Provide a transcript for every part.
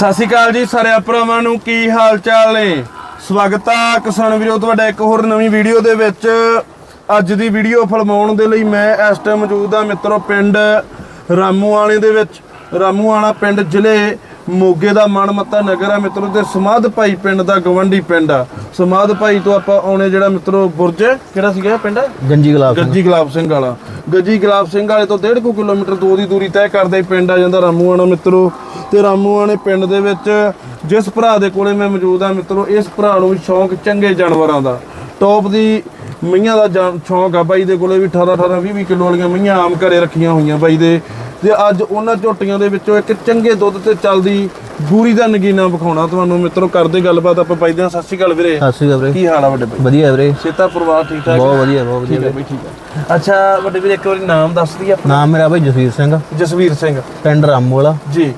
ਸਤਿ ਸ਼੍ਰੀ ਅਕਾਲ ਜੀ ਸਾਰੇ ਭਰਾਵਾਂ ਨੂੰ, ਕੀ ਹਾਲ ਚਾਲ ਨੇ? ਸਵਾਗਤ ਆ ਕਿਸਾਨ ਵੀਰੋ, ਤੁਹਾਡਾ ਇੱਕ ਹੋਰ ਨਵੀਂ ਵੀਡੀਓ ਦੇ ਵਿੱਚ। ਅੱਜ ਦੀ ਵੀਡੀਓ ਫਿਲਮਾਉਣ ਦੇ ਲਈ ਮੈਂ ਇਸ ਟਾਈਮ ਮੌਜੂਦ ਆ ਮਿੱਤਰੋ, ਪਿੰਡ ਰਾਮੂਆਣੇ ਦੇ ਵਿੱਚ। ਰਾਮੂਆਣਾ ਪਿੰਡ ਜ਼ਿਲ੍ਹੇ ਮੋਗੇ ਦਾ ਮਨਮੱਤਾ ਨਗਰ ਆ ਮਿੱਤਰੋ ਤੇ ਸਮਾਧ ਭਾਈ ਪਿੰਡ ਦਾ ਗਵੰਡੀ ਪਿੰਡ ਆ। ਸਮਾਧ ਭਾਈ ਤੋਂ ਆਪਾਂ ਆਉਣੇ ਜਿਹੜਾ ਮਿੱਤਰੋ ਬੁਰਜ ਕਿਹੜਾ ਸੀਗਾ ਪਿੰਡ? ਗੰਜੀ ਗਲਾਬ ਗੱਜੀ ਗੁਲਾਬ ਸਿੰਘ ਵਾਲਾ। ਗੱਜੀ ਗੁਲਾਬ ਸਿੰਘ ਵਾਲੇ ਤੋਂ 1.5 ਕਿਲੋਮੀਟਰ ਦੂਰ ਦੀ ਦੂਰੀ ਤੈਅ ਕਰਦਾ ਹੀ ਪਿੰਡ ਆ ਜਾਂਦਾ ਰਾਮੂਆਣਾ ਮਿੱਤਰੋ। ਤੇ ਰਾਮੂਆਣੇ ਪਿੰਡ ਦੇ ਵਿੱਚ ਜਿਸ ਭਰਾ ਦੇ ਕੋਲੇ ਮੈਂ ਮੌਜੂਦ ਆ ਮਿੱਤਰੋ ਇਸ ਭਰਾ ਨੂੰ ਸ਼ੌਂਕ ਚੰਗੇ ਜਾਨਵਰਾਂ ਦਾ। ਟੌਪ ਦੀ ਮਈਆਂ ਦਾ ਸ਼ੌਂਕ ਆ ਬਾਈ ਦੇ ਕੋਲੇ ਵੀ 18 18 20 20 ਕਿਲੋ ਵਾਲੀਆਂ ਮਈਆਂ ਆਮ ਘਰੇ ਰੱਖੀਆਂ ਹੋਈਆਂ ਬਾਈ ਦੇ। ਤੇ ਅੱਜ ਉਹਨਾਂ ਝੋਟੀਆਂ ਦੇ ਵਿੱਚੋਂ ਇੱਕ ਚੰਗੇ ਦੁੱਧ ਤੇ ਚੱਲਦੀ ਬੂਰੀ ਦਾ ਨਗੀਨਾ ਵਿਖਾਉਣਾ ਤੁਹਾਨੂੰ ਮਿੱਤਰੋ ਕਰਦੇ ਗੱਲਬਾਤ ਆਪਾਂ ਬਾਈ ਦੇ। ਸਤਿ ਸ਼੍ਰੀ ਅਕਾਲ ਵੀਰੇ। ਸਤਿ ਸ਼੍ਰੀ ਅਕਾਲ ਵੀਰੇ। ਕੀ ਹਾਲ ਆ ਵੱਡੇ ਬਾਈ? ਵਧੀਆ ਵੀਰੇ। ਸੇਤਾ ਪਰਿਵਾਰ ਠੀਕ ਠਾਕ? ਬਹੁਤ ਵਧੀਆ ਬਹੁਤ ਵਧੀਆ ਬਈ ਠੀਕ ਅੱਛਾ ਵੱਡੇ ਵੀਰ ਇੱਕ ਵਾਰੀ ਨਾਮ ਦੱਸ ਦਈਏ ਆਪਣਾ। ਨਾਮ ਮੇਰਾ ਭਾਈ ਜਸਵੀਰ ਸਿੰਘ। ਜਸਵੀਰ ਸਿੰਘ। ਪਿੰਡ ਰਾਮੂਵਾਲਾ। ਜੀ।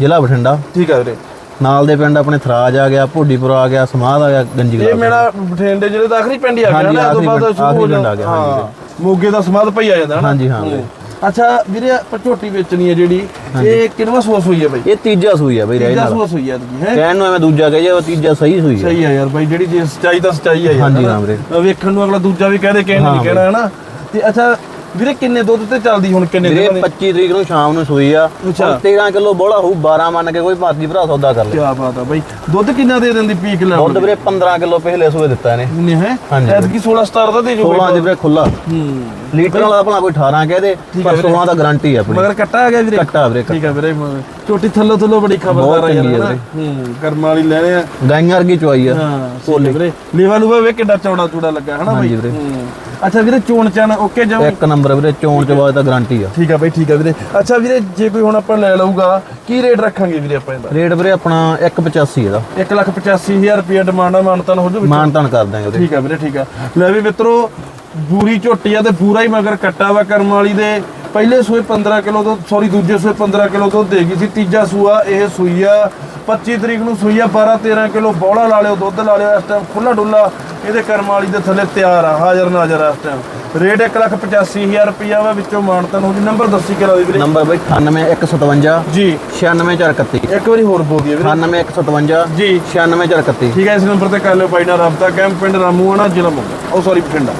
ਜ਼ਿਲ੍ਹਾ ਬਠਿੰਡਾ। ਠੀਕ ਹੈ ਵੀਰੇ। ਨਾਲ ਦੇ ਪਿੰਡ ਆਪਣੇ ਥਰਾਜ ਆ ਗਿਆ ਭੋਡੀਪੁਰ ਆ ਗਿਆ ਸਮਾਧ ਆ ਗਿਆ ਗੰਜੀ ਇਹ ਮੇਰਾ ਬਠਿੰਡੇ ਜ਼ਿਲ੍ਹੇ ਦਾ ਆਖਰੀ ਪਿੰਡ ਹੀ ਆ ਗਿਆ ਨਾ ਇਹ ਤੋਂ ਬਾਅਦ ਸ਼ੁਰੂ ਹੋ ਜਾਂਦਾ। ਆ ਗਿਆ, ਹਾਂ ਮੋਗੇ ਦਾ ਸਮਾਧ ਪਈ ਆ ਜਾਂਦਾ ਹਾਂਜੀ ਹਾਂ। ਵੀਰੇ ਅੱਛਾ ਵੀਰੇ ਆਪਾਂ ਝੋਟੀ ਵੇਚਣੀ ਹੈ ਜਿਹੜੀ ਇਹ ਕਿੰਨਵਾ ਸੋਸ ਹੋਈ ਹੈ ਬਾਈ? ਇਹ ਤੀਜਾ ਸੂਈ ਆ ਬਈ ਰਹਿ ਤੀਜਾ ਨਾਲ ਹੋਈ ਹੈ ਜੀ ਹੈ? ਕਹਿਣ ਨੂੰ ਐਵੇਂ ਦੂਜਾ ਕਹੇ ਉਹ ਤੀਜਾ ਸਹੀ ਸੂਈ ਆ ਸਹੀ ਹੈ ਯਾਰ ਬਾਈ ਜਿਹੜੀ ਜੇ ਸਚਾਈ ਤਾਂ ਸਚਾਈ ਹੈ ਯਾਰ ਹਾਂਜੀ? ਹਾਂ ਵੀਰੇ। ਵੇਖਣ ਨੂੰ ਅਗਲਾ ਦੂਜਾ ਵੀ ਕਹਦੇ ਕਹਿਣ ਨਹੀਂ ਕਹਿਣਾ ਹੈ ਨਾ ਤੇ ਅੱਛਾ ਵੀਰੇ ਕਿੰਨੇ ਦੁੱਧ ਤੇ ਚੱਲਦੀ ਹੁਣ ਕਿੰਨੇ ਵੀਰੇ ਦਿਨਾਂ ਦੀ? 25 ਤਰੀਕ ਨੂੰ ਸ਼ਾਮ ਨੂੰ ਸੂਈ ਆ। ਅੱਛਾ। ਹੁਣ 13 ਕਿਲੋ ਬੋਲਾ ਹੋਊ 12 ਮੰਨ ਕੇ ਕੋਈ ਭਾਰਤੀ ਭਰਾ ਸੌਦਾ ਕਰ ਲੈ। ਕੀ ਬਾਤ ਆ ਬਾਈ। ਦੁੱਧ ਕਿੰਨਾ ਦੇ ਦਿੰਦੀ ਪੀਕ ਲੈ ਦੁੱਧ ਵੀਰੇ 15 ਕਿਲੋ ਪਹਿਲੇ ਸੂਏ ਦਿੱਤਾ ਇਹਨੇ। ਨਹੀਂ ਹੈ। ਐਤਕੀ 16 17 ਦਾ ਦੇ ਜੋ 16 ਦੀ ਵੀਰੇ ਖੁੱਲਾ ਹੂੰ। ਲੀਟਰ ਵਾਲਾ ਆਪਣਾ ਕੋਈ 18 ਕਹਦੇ ਪਰ 16 ਦਾ ਗਾਰੰਟੀ ਆ ਆਪਣੀ। ਮਗਰ ਕੱਟਾ ਆ ਗਿਆ ਵੀਰੇ? ਕੱਟਾ ਵੀਰੇ ਠੀਕ ਆ ਵੀਰੇ ਝੋਟੀ ਥੱਲੋ ਥੱਲੋ ਬੜੀ ਖਬਰਦਾਰ ਆ ਯਾਰ? ਹੂੰ ਕਰਮ ਵਾਲੀ ਲੈਣੇ ਆ। ਗਾਈਆਂ ਵਰਗੀ ਚੁਆਈ ਆ ਹਾਂ ਸੋਲੇ ਵੀਰੇ। ਲੀਵਾ ਲੂਵਾ ਵੇ ਕਿੱਡਾ ਚੌੜਾ ਚੂੜਾ ਲੱਗਾ ਹਨਾ ਬਾਈ। ਹੂੰ। ਅੱਛਾ ਵੀਰੇ ਚੋਣ ਚਾਣ ਓਕੇ ਜਾਓ। ਇੱਕ ਨੰਬਰ ਵੀਰੇ ਚੋਣ ਚ ਬਾਅਦ ਤਾਂ ਗਾਰੰਟੀ ਆ। ਠੀਕ ਆ ਬਾਈ ਠੀਕ ਆ ਵੀਰੇ। ਅੱਛਾ ਵੀਰੇ ਜੇ ਕੋਈ ਹੁਣ ਆਪਾਂ ਲੈ ਲਊਗਾ ਕੀ ਰੇਟ ਰੱਖਾਂਗੇ ਵੀਰੇ ਆਪਾਂ ਇਹਦਾ? ਰੇਟ ਵੀਰੇ ਆਪਣਾ 185 ਇਹਦਾ। 185000 ਰੁਪਏ ਡਿਮਾਂਡ ਆ ਮਾਨਤਨ ਹੋ ਜੂ ਮਾਨ ਤਾਨ ਕਰ ਦਾਂਗੇ ਵੀਰੇ। ਠੀਕ ਆ ਵੀਰੇ ਠੀਕ ਆ। ਲੈ ਵੀ ਮਿੱਤਰੋ ਬੂਰੀ ਝੋਟੀ ਆ ਤੇ ਪੂਰਾ ਹੀ ਮਗਰ ਕੱਟਾ ਵਾ ਕਰਮ ਵਾਲੀ ਦੇ। ਪਹਿਲੇ ਸੂਏ 15 ਕਿਲੋ ਤੋਂ ਸੌਰੀ ਦੂਜੇ ਸੂਏ 15 ਕਿਲੋ ਤੋਂ ਦੇਗੀ ਸੀ। ਤੀਜਾ ਸੂਆ ਇਹ ਸੂਈ ਆ। 25 ਤਰੀਕ ਨੂੰ ਸੂਈ ਆ 12 13 ਕਿਲੋ ਬੌਲਾ ਲਾ ਲਿਓ ਦੁੱਧ ਲਾ ਲਿਓ ਇਸ ਟਾਈਮ ਖੁੱਲਾ ਡੁੱਲਾ। ਇਹਦੇ ਕਰਮ ਵਾਲੀ ਦੇ ਥੱਲੇ ਤਿਆਰ ਆ ਹਾਜ਼ਰ ਨਾਜ਼ਰ ਆ ਇਸ ਟਾਈਮ ਰੇਟ 185000 ਰੁਪਿਆ ਵਾ ਵਿੱਚੋਂ ਮਾਨਤਨ ਹੋ ਜੀ ਨੰਬਰ ਦੱਸੀ ਕਰਾ ਦੇ ਵੀਰੇ। ਨੰਬਰ ਬਈ 98157 ਜੀ। 96431 ਇੱਕ ਵਾਰੀ ਹੋਰ ਬੋਲ ਦਈਏ ਵੀਰੇ। 98157 ਜੀ। 96431 ਠੀਕ ਹੈ ਇਸ ਨੰਬਰ ਤੇ ਕਰ ਲਿਓ ਬਾਈ ਨਾਲ ਰਾਬਤਾ ਕੈਂਪ ਪਿੰਡ ਰਾਮੂਆਣਾ ਜ਼ਿਲ੍ਹਾ ਮੋਗਾ ਉਹ ਸੌਰੀ ਬਠਿੰਡਾ।